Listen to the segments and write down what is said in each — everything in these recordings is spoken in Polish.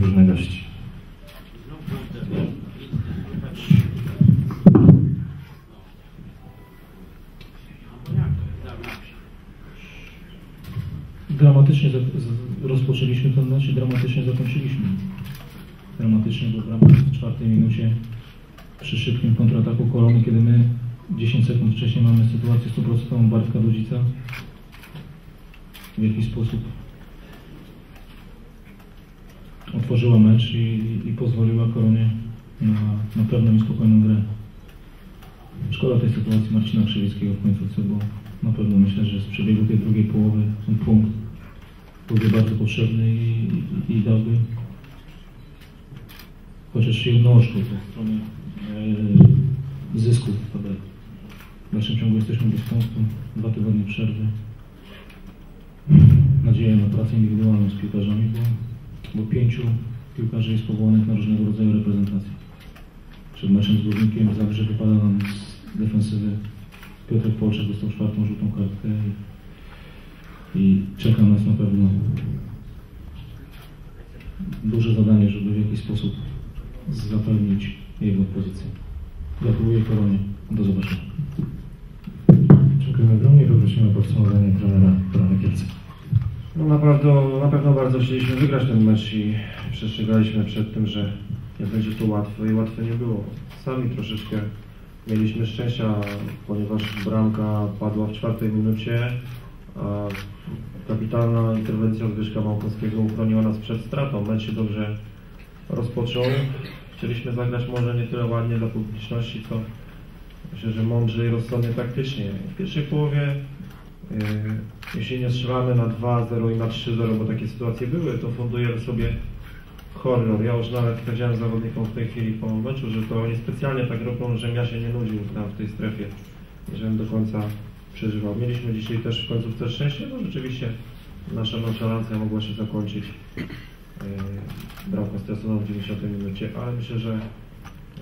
drużynę gości. Dramatycznie rozpoczęliśmy ten mecz i dramatycznie zakończyliśmy. Dramatycznie, bo w ramach czwartej minucie przy szybkim kontrataku Korony, kiedy my 10 sekund wcześniej mamy sytuację 100% Bartka Dudzica, w jakiś sposób otworzyła mecz i, i pozwoliła Koronie na, na pewną i spokojną grę. Szkoda tej sytuacji Marcina Krzywickiego w końcówce, bo na pewno myślę, że z przebiegu tej drugiej połowy ten punkt byłby bardzo potrzebny i, i, i dałby chociaż jednostkę po stronie e, zysków w tabeli. W dalszym ciągu jesteśmy bez punktu, dwa tygodnie przerwy. Nadzieję na pracę indywidualną z piłkarzami, bo, bo pięciu piłkarzy jest powołanych na różnego rodzaju reprezentacje. Przed meczem z Górnikiem w Zagrze wypada nam z defensywy Piotr Polczak dostał czwartą żółtą kartkę i, i czeka nas na pewno duże zadanie, żeby w jakiś sposób zapewnić jego pozycję. Gratuluję Koronie. Do zobaczenia. Dziękujemy ogromnie poprosimy o podsumowanie trenera Korony Kielce. No naprawdę, na pewno bardzo chcieliśmy wygrać ten mecz i przestrzegaliśmy przed tym, że nie będzie to łatwe i łatwe nie było. Sami troszeczkę mieliśmy szczęścia, ponieważ bramka padła w czwartej minucie, a kapitalna interwencja Zbyszka Małkowskiego uchroniła nas przed stratą. Mecz się dobrze rozpoczął. Chcieliśmy zagrać może nie tyle ładnie dla publiczności, co myślę, że mądrze i rozsądnie taktycznie. W pierwszej połowie Jeśli nie strzelamy na 2-0 i na 3-0, bo takie sytuacje były, to fundujemy sobie horror. Ja już nawet powiedziałem zawodnikom w tej chwili po meczu, że to oni specjalnie tak robią, żebym ja się nie nudził tam w tej strefie, żebym do końca przeżywał. Mieliśmy dzisiaj też w końcówce szczęście, bo rzeczywiście nasza nonszalancja mogła się zakończyć yy, bramką straconą w 90 minucie, ale myślę, że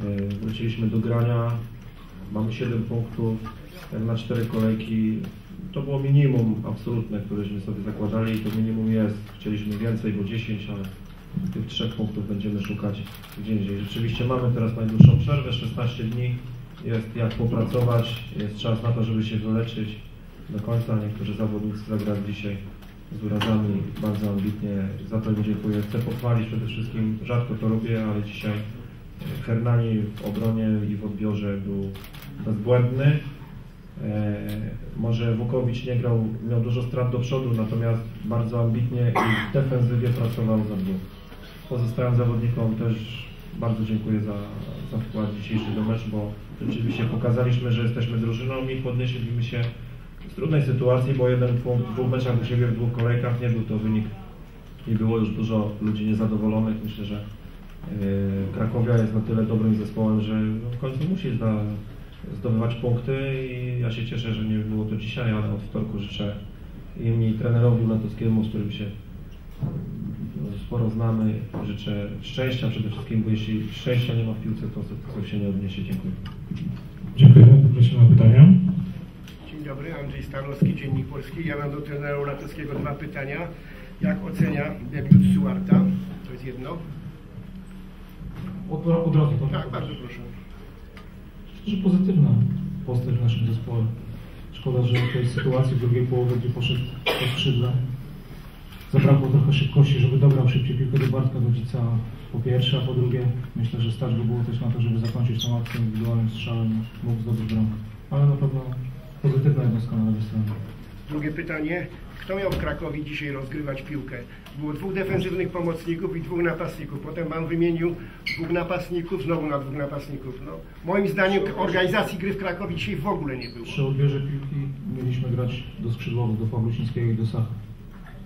yy, wróciliśmy do grania. Mamy 7 punktów, na 4 kolejki to było minimum absolutne, któreśmy sobie zakładali i to minimum jest. Chcieliśmy więcej, bo 10, ale tych trzech punktów będziemy szukać gdzie indziej. Rzeczywiście mamy teraz najdłuższą przerwę, 16 dni. Jest jak popracować, jest czas na to, żeby się wyleczyć do końca. Niektórzy zawodnicy zagrali dzisiaj z urazami bardzo ambitnie. Za to dziękuję. Chcę pochwalić przede wszystkim, rzadko to robię, ale dzisiaj Hernani w obronie i w odbiorze był bezbłędny. E, może Wukowicz nie grał, miał dużo strat do przodu, natomiast bardzo ambitnie i w defensywie pracował za dwóch. Pozostałym zawodnikom też bardzo dziękuję za, za wkład dzisiejszy do meczu, bo rzeczywiście pokazaliśmy, że jesteśmy drużyną i podnieśliśmy się z trudnej sytuacji, bo jeden w dwóch meczach u siebie w dwóch kolejkach nie był to wynik i było już dużo ludzi niezadowolonych. Myślę, że yy, Krakowia jest na tyle dobrym zespołem, że w końcu musi zda, zdobywać punkty i ja się cieszę, że nie było to dzisiaj, ale od wtorku życzę im i trenerowi Latowskiemu, z którym się no, sporo znamy, życzę szczęścia przede wszystkim, bo jeśli szczęścia nie ma w piłce, to to się nie odniesie. Dziękuję. Dziękujemy, poprosimy o pytania. Dzień dobry, Andrzej Stanowski, Dziennik Polski. Ja mam do trenera Latowskiego dwa pytania. Jak ocenia debiut Suarta? To jest jedno. Od, od razu to Tak, bardzo proszę. Że pozytywna postać w naszym zespole. Szkoda, że w tej sytuacji w drugiej połowie, gdzie poszedł po skrzydle, zabrakło trochę szybkości, żeby dobrał szybciej piłkę do Bartka Dudzica po pierwsze, a po drugie myślę, że stać go było też na to, żeby zakończyć tą akcję indywidualnym strzałem mógł zdobyć bramkę. Ale na pewno pozytywna jednostka na lewej stronie. Drugie pytanie. Kto miał w Krakowie dzisiaj rozgrywać piłkę? Było dwóch defensywnych pomocników i dwóch napastników. Potem Pan wymienił dwóch napastników, znowu na dwóch napastników. No, moim zdaniem organizacji gry w Krakowie dzisiaj w ogóle nie było. Przy odbierze piłki mieliśmy grać do skrzydłowych, do Pawlusińskiego i do Sacha.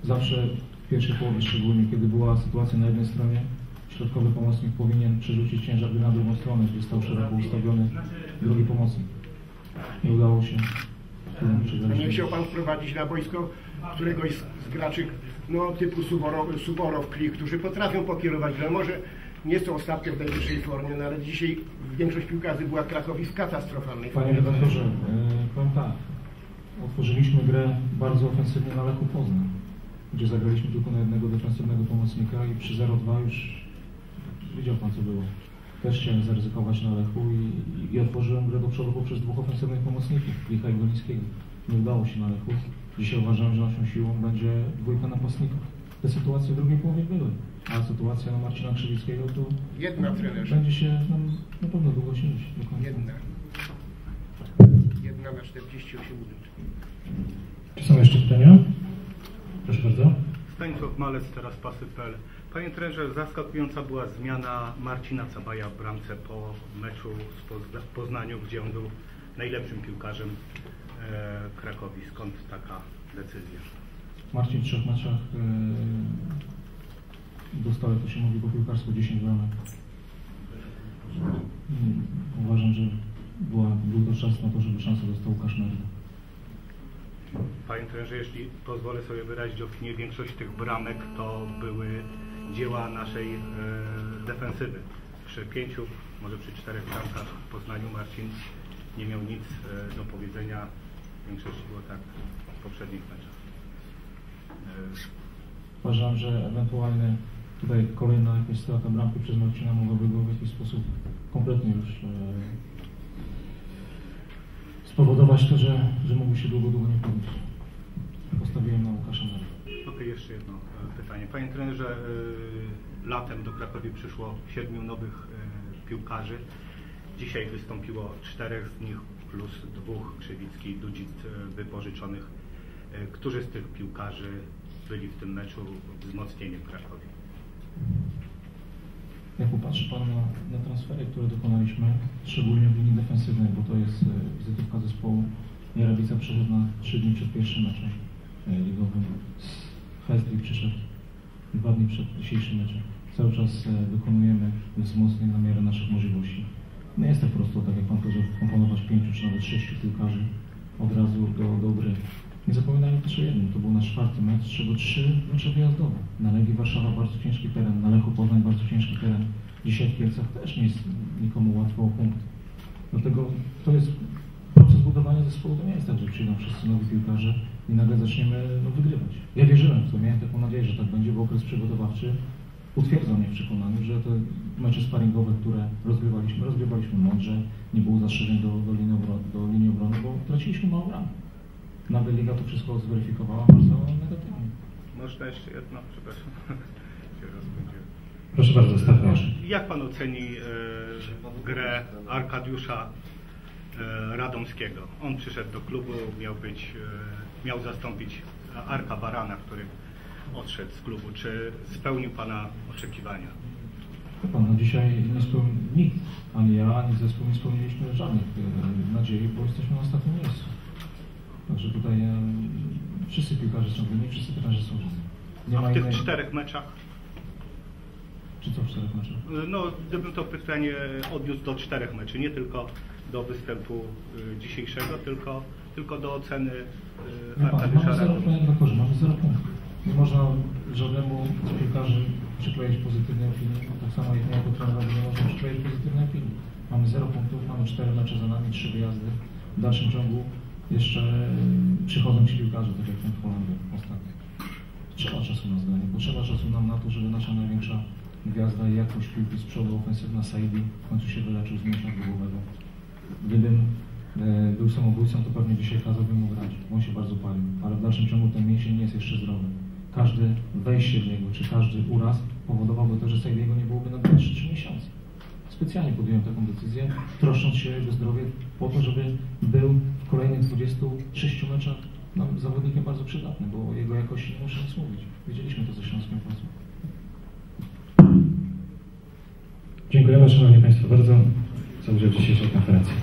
Zawsze w pierwszej połowie szczególnie, kiedy była sytuacja na jednej stronie, środkowy pomocnik powinien przerzucić ciężar gry na drugą stronę, gdzie stał szeroko ustawiony drugi pomocnik. Nie udało się. Nie chciał Pan wprowadzić na boisko któregoś z, z graczy no, typu Suborow, Suborow, Klik, którzy potrafią pokierować grę. Może nie są ostatnio w najwyższej formie, no, ale dzisiaj większość piłkarzy była Krakowi w katastrofalnej Panie redaktorze, yy, powiem tak. Otworzyliśmy grę bardzo ofensywnie na Lechu Poznań. gdzie zagraliśmy tylko na jednego defensywnego pomocnika i przy 0-2 już widział Pan co było. Też chciałem zaryzykować na Lechu i, i otworzyłem grę do przodu poprzez dwóch ofensywnych pomocników, Licha i Golińskiego. Nie udało się na Lechu. Dzisiaj uważam, że naszą siłą będzie dwójka napastników. Te sytuacje w drugiej połowie były, a sytuacja na Marcina Krzywickiego to Jedna, trenerze. będzie się nam na pewno długo końca. Jedna. Jedna na 48 minut. Czy są jeszcze pytania? Proszę bardzo. Stanisław Malec, teraz pasy.pl. Panie trenerze, zaskakująca była zmiana Marcina Cabaja w bramce po meczu w Poznaniu, gdzie on był najlepszym piłkarzem e, Krakowi. Skąd taka decyzja? Marcin w trzech meczach yy, dostał, jak to się mówi po piłkarsku, 10 bramek. I Uważam, że była, był to czas na to, żeby szansę dostał Łukasz Merda. Panie trenerze, jeśli pozwolę sobie wyrazić opinię, większość tych bramek to były dzieła naszej e, defensywy. Przy pięciu, może przy czterech bramkach w Poznaniu Marcin nie miał nic e, do powiedzenia. Większość było tak w poprzednich meczach. E, Uważam, że ewentualnie tutaj kolejna jakaś strata bramki przez Marcina mogłaby go w jakiś sposób kompletnie już e, spowodować to, że, że mógł się długo, długo nie podnieść. Postawiłem na Łukasza. Okej, jeszcze jedno e, pytanie. Panie trenerze, e, latem do Krakowi przyszło siedmiu nowych e, piłkarzy. Dzisiaj wystąpiło czterech z nich plus dwóch Krzywicki, Dudzic e, wypożyczonych. Którzy z tych piłkarzy byli w tym meczu wzmocnieniem Krakowi? Jak popatrzy Pan na, na transfery, które dokonaliśmy, szczególnie w linii defensywnej, bo to jest e, wizytówka zespołu. Jarabica przyszedł na 3 dni przed pierwszym meczem e, ligowym. Hesley przyszedł dwa dni przed dzisiejszym meczem. Cały czas e, wykonujemy wzmocnień na miarę naszych możliwości. Nie jest tak prosto, tak jak Pan powiedział, komponować pięciu czy nawet sześciu piłkarzy od razu do, do gry. Nie zapominajmy też o jednym, to był nasz czwarty mecz, z czego trzy mecze wyjazdowe. Na Legii Warszawa bardzo ciężki teren, na Lechu Poznań bardzo ciężki teren. Dzisiaj w Kielcach też nie jest nikomu łatwo o punkt. Dlatego to jest proces budowania zespołu, to nie jest tak, że przyjdą wszyscy nowi piłkarze i nagle zaczniemy no, wygrywać. Ja wierzyłem w to, miałem taką nadzieję, że tak będzie, bo okres przygotowawczy utwierdzał mnie w przekonaniu, że te mecze sparingowe, które rozgrywaliśmy, rozgrywaliśmy mądrze, nie było zastrzeżeń do, do, linii, obrony, do linii obrony, bo traciliśmy mało bram. Nagle Liga to wszystko zweryfikowała bardzo negatywnie. Można jeszcze jedno, przepraszam. Proszę bardzo, ostatnia. Jak Pan oceni e, grę Arkadiusza e, Radomskiego? On przyszedł do klubu, miał być, e, miał zastąpić Arka Barana, który odszedł z klubu. Czy spełnił Pana oczekiwania? Pan, no dzisiaj nie spełni, nikt, ani ja, ani zespół nie spełniliśmy żadnych e, nadziei, bo jesteśmy na ostatnim miejscu. Także tutaj e, wszyscy piłkarze są winni, wszyscy trenerzy są winni. Nie A w tych innej- czterech meczach, Czy co w czterech meczach? no gdybym to pytanie odniósł do czterech meczy, nie tylko do występu y, dzisiejszego, tylko, tylko do oceny y, Arkadiusza mamy zero, redaktorze, mamy zero punktów. Nie można żadnemu z piłkarzy przykleić pozytywnej opinii, tak samo jak nie jako trenerowi nie można przykleić pozytywnej opinii. Mamy zero punktów, mamy cztery mecze za nami, trzy wyjazdy. W dalszym ciągu jeszcze y, przychodzą ci piłkarze, tak jak ten w Holandii ostatnio. Trzeba czasu na zdanie, potrzeba czasu nam na to, żeby nasza największa gwiazda i jakość piłki z przodu ofensywna Saidi w końcu się wyleczył z mięśnia głowowego. Gdybym e, był samobójcą, to pewnie dzisiaj kazałbym mu grać, bo on się bardzo palił. Ale w dalszym ciągu ten mięsień nie jest jeszcze zdrowy. Każde wejście w niego, czy każdy uraz powodowałby to, że Saidiego nie byłoby na 2-3 miesiące. Specjalnie podjąłem taką decyzję, troszcząc się o jego zdrowie po to, żeby był 26 meczach no, zawodnikiem bardzo przydatnym, bo jego jakości nie muszę nic mówić. Widzieliśmy to ze Śląskiem Wrocław. Dziękujemy Szanowni Państwo bardzo za udział w dzisiejszej konferencji.